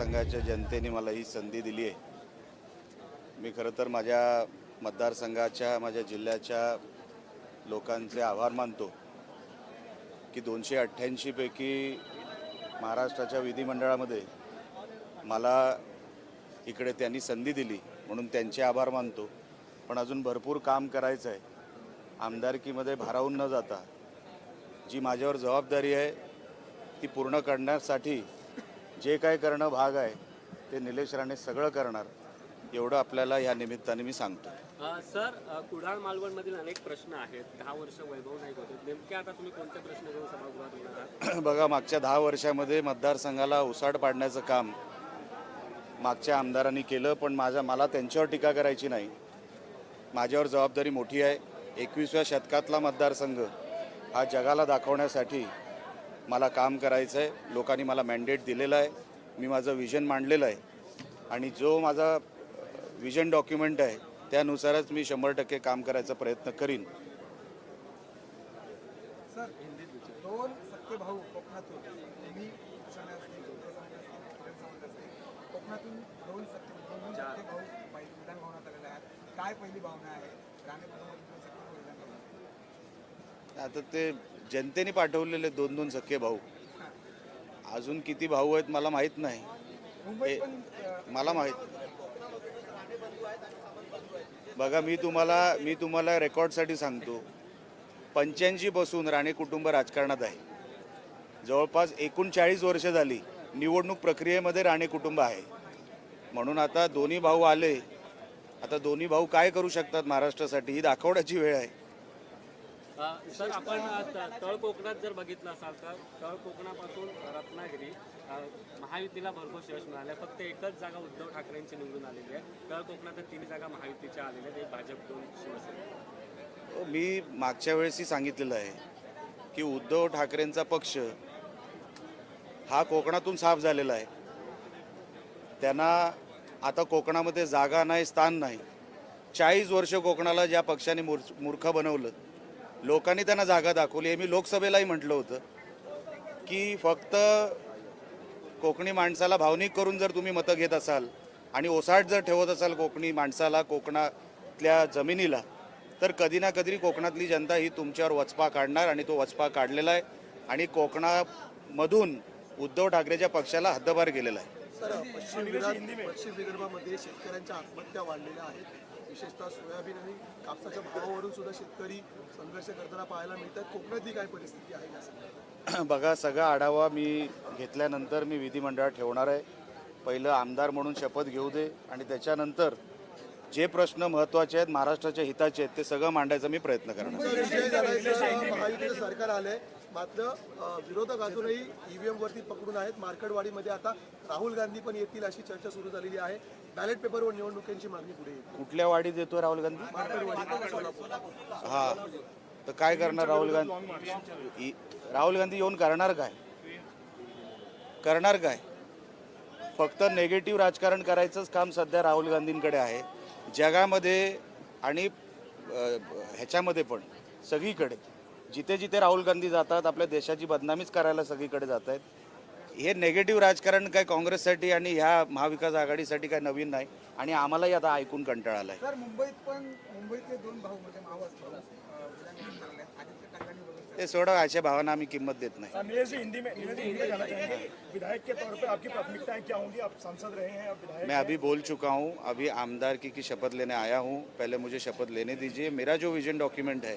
मतदारसंघाच्या जनतेने मला ही संधी दिली आहे. मी खरं तर माझ्या मतदारसंघाच्या माझ्या जिल्ह्याच्या लोकांचे आभार मानतो की दोनशे अठ्ठ्याऐंशीपैकी महाराष्ट्राच्या विधिमंडळामध्ये मला इकडे त्यांनी संधी दिली म्हणून त्यांचे आभार मानतो. पण अजून भरपूर काम करायचं आहे. आमदारकीमध्ये भारावून न जाता जी माझ्यावर जबाबदारी आहे ती पूर्ण करण्यासाठी जे काय करणं भाग आहे ते निलेश राणे सगळं करणार एवढं आपल्याला या निमित्ताने मी सांगतो. सर कुडाळ मालवणमधील अनेक प्रश्न आहेत. दहा वर्ष वैभव नाईक होते. नेमके आता तुम्ही कोणते प्रश्न घेऊन सभागृहात येणार बघा मागच्या दहा वर्षामध्ये मतदारसंघाला उसाड पाडण्याचं काम मागच्या आमदारांनी केलं पण माझ्या मला त्यांच्यावर टीका करायची नाही. माझ्यावर जबाबदारी मोठी आहे. एकविसव्या शतकातला मतदारसंघ हा जगाला दाखवण्यासाठी मला काम करायचं आहे लोकांनी मला मॅन्डेट दिलेलं आहे मी माझं विजन मांडलेलं आहे. आणि जो माझा विजन डॉक्युमेंट आहे त्यानुसारच मी शंभर टक्के काम करायचा प्रयत्न करीन. काय पहिली भावना आहे राणे कुटुंबातील दोन सख्खे भाऊ विधान भवनात आता ते जनतेने पाठवलेले दोन दोन सख्खे भाऊ. अजून किती भाऊ आहेत मला माहीत नाही. मला माहीत बघा मी तुम्हाला मी तुम्हाला रेकॉर्डसाठी सांगतो. पंच्याऐंशी पासून राणे कुटुंब राजकारणात आहे. जवळपास एकोणचाळीस वर्ष झाली निवडणूक प्रक्रियेमध्ये राणे कुटुंब आहे. म्हणून आता दोन्ही भाऊ आले. आता दोन्ही भाऊ काय करू शकतात महाराष्ट्रासाठी ही दाखवण्याची वेळ आहे. सर आपण तळ कोकणात जर बघितलं असाल तर तळ कोकणापासून रत्नागिरी महायुतीला भरपूर यश मिळालं फक्त एकच जागा उद्धव ठाकरेंची निवडून आलेली आहे. तळ कोकणात तीन जागा महायुतीच्या आलेल्या आहेत. भाजप दोन शिवसेना. हो, मी मागच्या वेळेसही सांगितलेलं आहे की उद्धव ठाकरेंचा पक्ष हा कोकणातून साफ झालेला आहे. त्यांना आता कोकणामध्ये जागा नाही स्थान नाही. चाळीस वर्ष कोकणाला ज्या पक्षाने मूर्ख बनवलं लोकांनी त्यांना जागा दाखवली आहे. मी लोकसभेलाही म्हटलं होतं की फक्त कोकणी माणसाला भावनिक करून जर तुम्ही मतं घेत असाल आणि ओसाट जर ठेवत असाल कोकणी माणसाला कोकणातल्या जमिनीला तर कधी ना कधी कोकणातली जनता ही तुमच्यावर वचपा काढणार आणि तो वचपा काढलेला आहे आणि कोकणामधून उद्धव ठाकरेच्या पक्षाला हद्दपार केलेला आहे. सर पश्चिम विदर्भामध्ये शेतकऱ्यांच्या आत्महत्या वाढलेल्या आहेत. विशेषतः सोयाबीन आणि कापसाच्या भावावरून सुद्धा शेतकरी संघर्ष करताना पाहायला मिळतात. कोकणातली काय परिस्थिती आहे या बघा सगळा आढावा मी घेतल्यानंतर मी विधिमंडळात ठेवणार आहे. पहिलं आमदार म्हणून शपथ घेऊ दे आणि त्याच्यानंतर जे प्रश्न महत्त्वाचे आहेत महाराष्ट्राच्या हिताचे आहेत ते सगळं मांडायचा मी प्रयत्न करणार सरकार आलंय. मात्र विरोधक अजूनही ईव्हीएम वरती पकडून आहेत. मार्केटवाडीमध्ये आता राहुल गांधी पण येतील अशी चर्चा सुरू झालेली आहे. बॅलेट पेपरवर निवडणुकीची मागणी पुढे येईल. कुठल्या वाढीत येतो राहुल गांधी? मार्केटवाडी. सोलापूर हा. तर काय करणार राहुल गांधी? इ- राहुल गांधी येऊन करणार काय? करणार काय? फक्त नेगेटिव्ह राजकारण करायचंच काम सध्या राहुल गांधींकडे आहे. जगामध्ये आणि अ, ह्याच्यामध्ये पण सगळीकडे. जिथे जिथे राहुल गांधी जातात आपल्या देशाची बदनामीच करायला सगळीकडे जात आहेत हे नेगेटिव्ह राजकारण काय काँग्रेससाठी आणि ह्या महाविकास आघाडीसाठी काय नवीन नाही आणि आम्हालाही आता ऐकून कंटाळा आला आहे सर मुंबईत पण मुंबईतले दोन भाऊ म्हणजे वगैरे ते सोडा अशा भावांना आम्ही किंमत देत नाही. नीरज जी हिंदी में नीरज जी हिंदी में जाना चाहेंगे विधायक के तौर पे आपकी प्राथमिकताएं क्या होंगी? आप सांसद रहे हैं आप विधायक मैं अभी बोल चुका हूँ अभी आमदार की, की शपथ लेने आया हूँ। पहले मुझे शपथ लेने दीजिए। मेरा जो विजन डॉक्यूमेंट है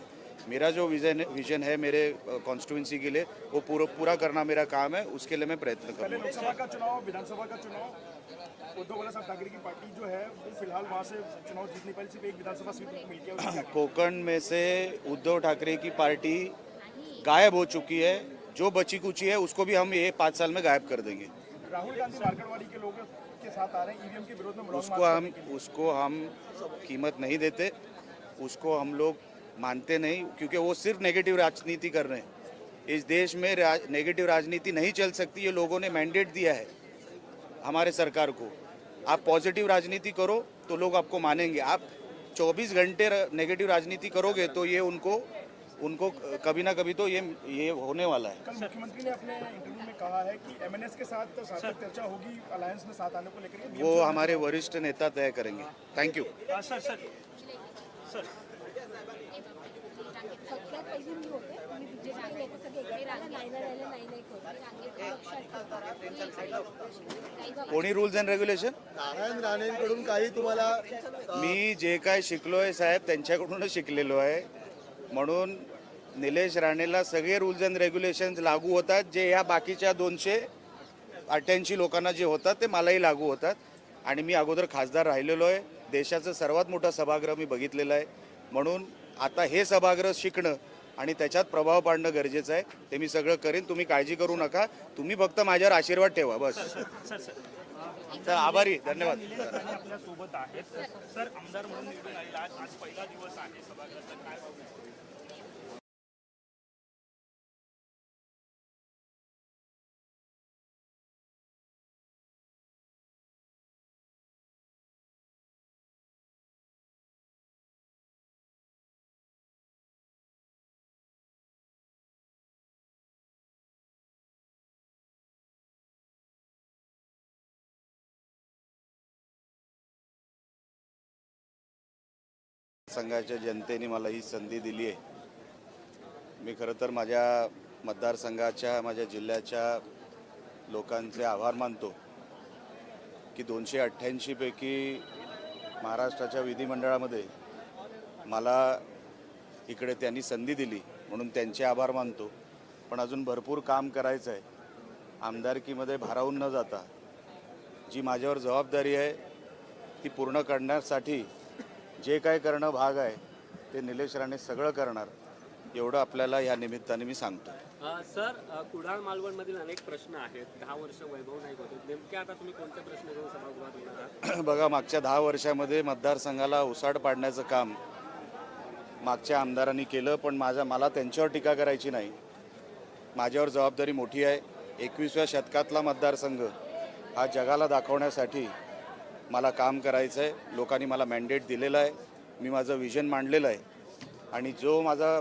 मेरा जो विजन विजन है मेरे कॉन्स्टिट्यूंसी के लिए वो पूरा पूरा करना मेरा काम है उसके लिए मैं प्रयत्न करूँगा। लोकसभा का चुनाव विधानसभा का चुनाव उद्धव बाला साहब ठाकरे की पार्टी जो है वो फ़िलहाल वहाँ से चुनाव जीतने पाई सिर्फ़ एक विधानसभा सीट मिल गया कोकण में से उद्धव ठाकरे की पार्टी गायब हो चुकी है। जो बची कुची है उसको भी हम ये पाँच साल में गायब कर देंगे। राहुल गांधी मार्केटवाड़ी के लोगों के साथ आ रहे हैं ईवीएम के विरोध में उसको हम उसको हम कीमत नहीं देते। उसको हम लोग मानते नहीं क्योंकि वो सिर्फ़ नेगेटिव राजनीति कर रहे हैं। इस देश में राज, नेगेटिव राजनीति नहीं चल सकती ये लोगों ने मैंडेट दिया है हमारे सरकार को। आप पॉजिटिव राजनीति करो तो लोग आपको मानेंगे। आप 24 घंटे नेगेटिव राजनीति करोगे तो ये उनको उनको कभी ना कभी तो ये ये होने वाला है। कल मुख्यमंत्री ने अपने इंटरव्यू में कहा है कि एमएनएस के साथ सार्थक चर्चा होगी अलायंस में साथ आने को लेकर वो हमारे वरिष्ठ नेता तय करेंगे। Thank you sir sir. Sir मी सगळे नाही नाही कोणी रूल्स अँड रेग्युलेशन नारायण राणेंकडून काही तुम्हाला मी जे काय शिकलोय साहेब त्यांच्याकडूनच शिकलेलो आहे. म्हणून निलेश राणेला सगळे रूल्स अँड रेग्युलेशन्स लागू होतात. जे या बाकीच्या दोनशे अठ्ठ्याऐंशी लोकांना जे होतात ते मलाही लागू होतात. आणि मी अगोदर खासदार राहिलेलो आहे. देशाचं सर्वात मोठं सभागृह मी बघितलेलं आहे. म्हणून आता हे सभागृह शिकणं आणि त्याच्यात प्रभाव पाडणं गरजेचं आहे. ते मी सगळं करेन. तुम्ही काळजी करू नका. तुम्ही फक्त माझ्यावर आशीर्वाद ठेवा. बस. सर आभारी. धन्यवाद. आपल्यासोबत आहेत सर आमदार म्हणून निवडून आलेला आज पहिला दिवस आहे सभागृहाचा. काय संघाच्या जनतेने मला ही संधी दिली आहे. मी खरं तर माझ्या मतदारसंघाच्या माझ्या जिल्ह्याच्या लोकांचे आभार मानतो की दोनशे अठ्ठ्याऐंशीपैकी महाराष्ट्राच्या विधिमंडळामध्ये मला इकडे त्यांनी संधी दिली म्हणून त्यांचे आभार मानतो. पण अजून भरपूर काम करायचं आहे. आमदारकीमध्ये भारावून न जाता जी माझ्यावर जबाबदारी आहे ती पूर्ण करण्यासाठी जे काय करणं भाग आहे ते निलेश राणे सगळं करणार एवढं आपल्याला या निमित्ताने मी सांगतो. सर कुडाळ मालवणमधील अनेक प्रश्न आहेत. दहा वर्ष वैभव नाईक होते. नेमके आता तुम्ही कोणते प्रश्न घेऊन सभागृहात बघा मागच्या दहा वर्षामध्ये मतदारसंघाला उसाड पाडण्याचं काम मागच्या आमदारांनी केलं पण माझ्या मला त्यांच्यावर टीका करायची नाही. माझ्यावर जबाबदारी मोठी आहे. एकविसव्या शतकातला मतदारसंघ हा जगाला दाखवण्यासाठी मला काम करायचं आहे लोकांनी मला मॅन्डेट दिलेलं आहे मी माझं विजन मांडलेलं आहे. आणि जो माझा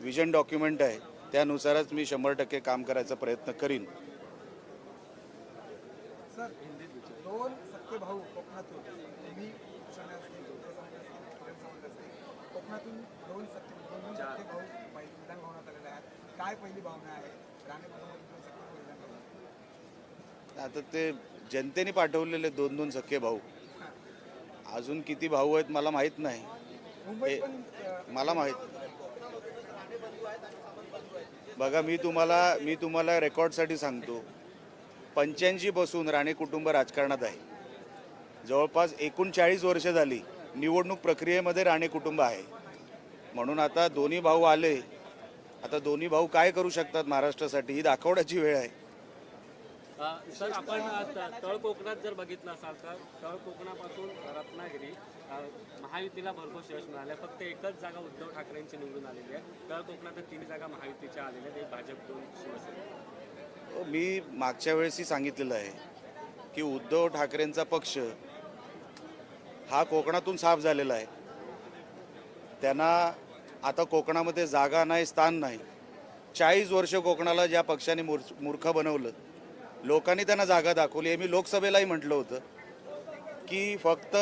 विजन डॉक्युमेंट आहे त्यानुसारच मी शंभर टक्के काम करायचा प्रयत्न करीन. आता ते जनतेने पाठवलेले दोन दोन सख्खे भाऊ. अजून किती भाऊ आहेत मला माहीत नाही. हे- मला माहीत बघा मी तुम्हाला मी तुम्हाला रेकॉर्डसाठी सांगतो. पंच्याऐंशी पासून राणे कुटुंब राजकारणात आहे. जवळपास एकोणचाळीस वर्ष झाली निवडणूक प्रक्रियेमध्ये राणे कुटुंब आहे. म्हणून आता दोन्ही भाऊ आले. आता दोन्ही भाऊ काय करू शकतात महाराष्ट्रासाठी ही दाखवण्याची वेळ आहे. सर आपण तळ कोकणात जर बघितलं असाल तर तळ कोकणापासून रत्नागिरी महायुतीला भरपूर यश मिळालं फक्त एकच जागा उद्धव ठाकरेंची निवडून आलेली आहे. तळ कोकणात तीन जागा महायुतीच्या आलेल्या आहेत. भाजप दोन शिवसेना. हो, मी मागच्या वेळेसही सांगितलेलं आहे की उद्धव ठाकरेंचा पक्ष हा कोकणातून साफ झालेला आहे. त्यांना आता कोकणामध्ये जागा नाही स्थान नाही. चाळीस वर्ष कोकणाला ज्या पक्षाने मूर्ख बनवलं लोकांनी त्यांना जागा दाखवली आहे. मी लोकसभेलाही म्हटलं होतं की फक्त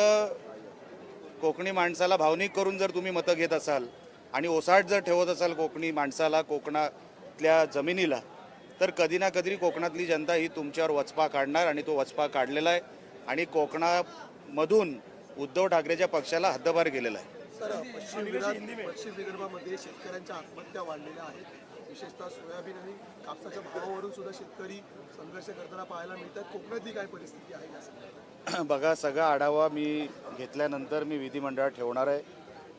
कोकणी माणसाला भावनिक करून जर तुम्ही मतं घेत असाल आणि ओसाट जर ठेवत असाल कोकणी माणसाला कोकणातल्या जमिनीला तर कधी ना कधी कोकणातली जनता ही तुमच्यावर वचपा काढणार आणि तो वचपा काढलेला आहे आणि कोकणामधून उद्धव ठाकरेच्या पक्षाला हद्दपार गेलेला आहे. सर पश्चिम पश्चिम विदर्भामध्ये शेतकऱ्यांच्या आत्महत्या वाढलेल्या आहेत. विशेषतः सोयाबीन आणि कापसाच्या भावावरून सुद्धा शेतकरी संघर्ष करताना पाहायला मिळतात. कोकणातली काय परिस्थिती आहे बघा सगळा आढावा मी घेतल्यानंतर मी विधिमंडळात ठेवणार आहे.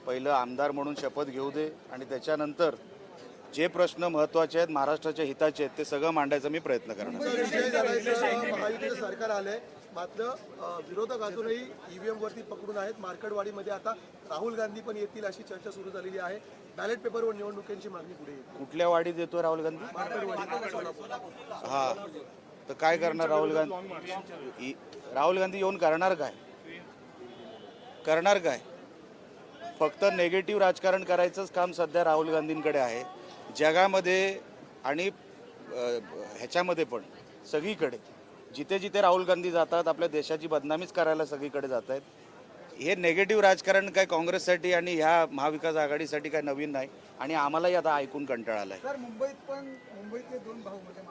पहिलं आमदार म्हणून शपथ घेऊ दे आणि त्याच्यानंतर जे प्रश्न महत्त्वाचे आहेत महाराष्ट्राच्या हिताचे आहेत ते सगळं मांडायचा मी प्रयत्न करणार. सरकार आलंय. मात्र विरोधक अजूनही ईव्हीएम वरती पकडून आहेत. मार्केटवाडीमध्ये आता राहुल गांधी पण येतील अशी चर्चा सुरू झालेली आहे. बॅलेट पेपरवर निवडणुकीची मागणी पुढे कुठल्या वाढीत येतो राहुल गांधी? मार्केटवाडी. हा. तर काय करणार राहुल गांधी? राहुल गांधी येऊन करणार काय? करणार काय? फक्त नेगेटिव्ह राजकारण करायचंच काम सध्या राहुल गांधींकडे आहे. जगामध्ये आणि ह्याच्यामध्ये पण सगळीकडे जिथे जिथे राहुल गांधी जातात आपल्या देशाची बदनामीच करायला सगळीकडे जात आहेत. हे नेगेटिव्ह राजकारण काय काँग्रेससाठी आणि ह्या महाविकास आघाडीसाठी काय नवीन नाही आणि आम्हालाही आता ऐकून कंटाळा आला आहे मुंबईत पण मुंबईतले दोन भाऊ म्हणजे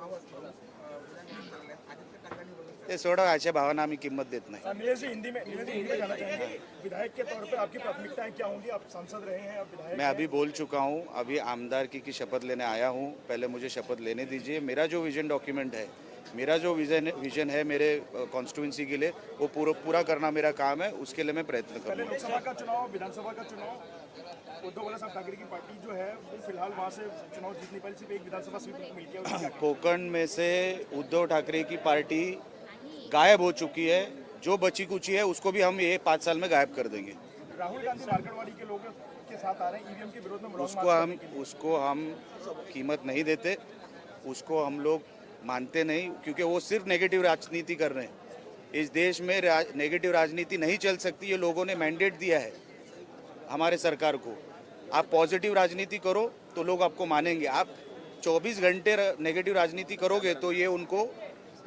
ते सोडा अशा भावांना आम्ही किंमत देत नाही. सर, नीरज जी हिंदी में नीरज जी हिंदी में जाना चाहेंगे विधायक के तौर पर आपकी प्राथमिकताएँ क्या होंगी? आप सांसद रहे हैं आप विधायक मैं अभी बोल चुका हूँ अभी आमदार की, की शपथ लेने आया हूँ। पहले मुझे शपथ लेने दीजिए। मेरा जो विजन डॉक्यूमेंट है मेरा जो विजन विजन है मेरे कॉन्स्टिट्यूंसी के लिए वो पूरा पूरा करना मेरा काम है। उसके लिए मैं प्रयत्न पहले करूँगा। लोकसभा का चुनाव विधानसभा का चुनाव उद्धव साहब ठाकरे की पार्टी जो है वो फ़िलहाल वहाँ से चुनाव जीत नहीं पाई सिर्फ़ एक विधानसभा सीट मिल गया कोकण में से उद्धव ठाकरे की पार्टी गायब हो चुकी है जो बची कुची है उसको भी हम ये पाँच साल में गायब कर देंगे। राहुल गांधी के लोगों के साथ आ रहे हैं ईवीएम के विरोध में उसको हम उसको हम कीमत नहीं देते उसको हम लोग मानते नहीं क्योंकि वो सिर्फ़ नेगेटिव राजनीति कर रहे हैं। इस देश में राज, नेगेटिव राजनीति नहीं चल सकती ये लोगों ने मैंडेट दिया है हमारे सरकार को। आप पॉजिटिव राजनीति करो तो लोग आपको मानेंगे। आप 24 घंटे नेगेटिव राजनीति करोगे तो ये उनको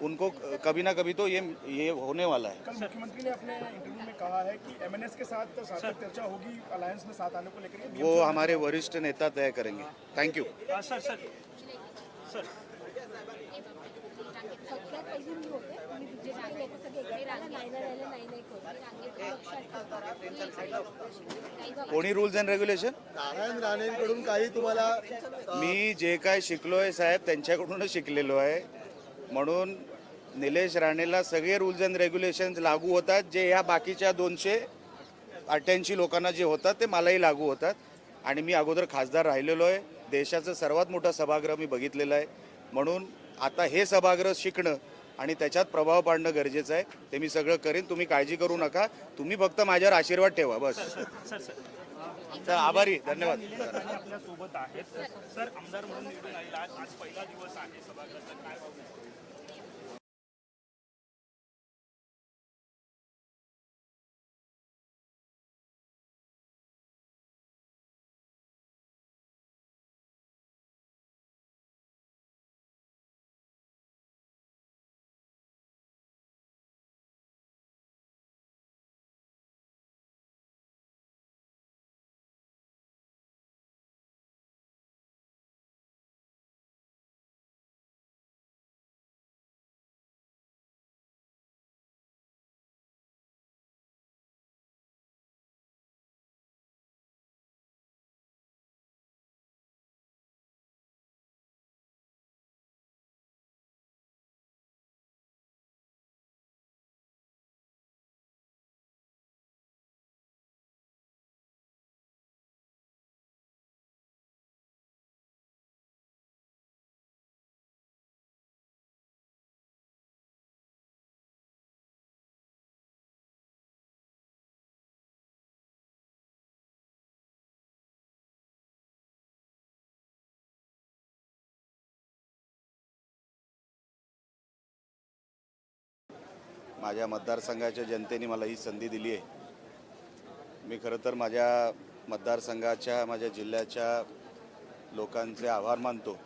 उनको कभी ना कभी तो ये ये होने वाला है। कल मुख्यमंत्री ने अपने इंटरव्यू में कहा है कि एमएनएस के साथ सार्थक चर्चा होगी अलायंस में साथ आने को लेकर। वो हमारे वरिष्ठ नेता तय करेंगे। Thank you sir sir sir कोणी रूल्स अँड रेग्युलेशन नारायण राणेंकडून काही तुम्हाला मी जे काय शिकलोय साहेब त्यांच्याकडूनच शिकलेलो आहे. म्हणून निलेश राणेला सगळे रूल्स अँड रेग्युलेशन्स लागू होतात. जे ह्या बाकीच्या दोनशे अठ्ठ्याऐंशी लोकांना जे होतात ते मलाही लागू होतात. आणि मी अगोदर खासदार राहिलेलो आहे. देशाचं सर्वात मोठा सभागृह मी बघितलेलं आहे. म्हणून आता हे सभागृह शिकणं आणि त्याच्यात प्रभाव पाडणं गरजेचं आहे. ते मी सगळं करेन. तुम्ही काळजी करू नका. तुम्ही फक्त माझ्यावर आशीर्वाद ठेवा. बस. तर आभारी. धन्यवाद. सोबत आहेत सर आमदार म्हणून निवडून आलेला आज पहिला दिवस आहे सभागृहाचा. काय माझ्या मतदारसंघाच्या जनतेने मला ही संधी दिली आहे. मी खरं तर माझ्या मतदारसंघाच्या माझ्या जिल्ह्याच्या लोकांचे आभार मानतो.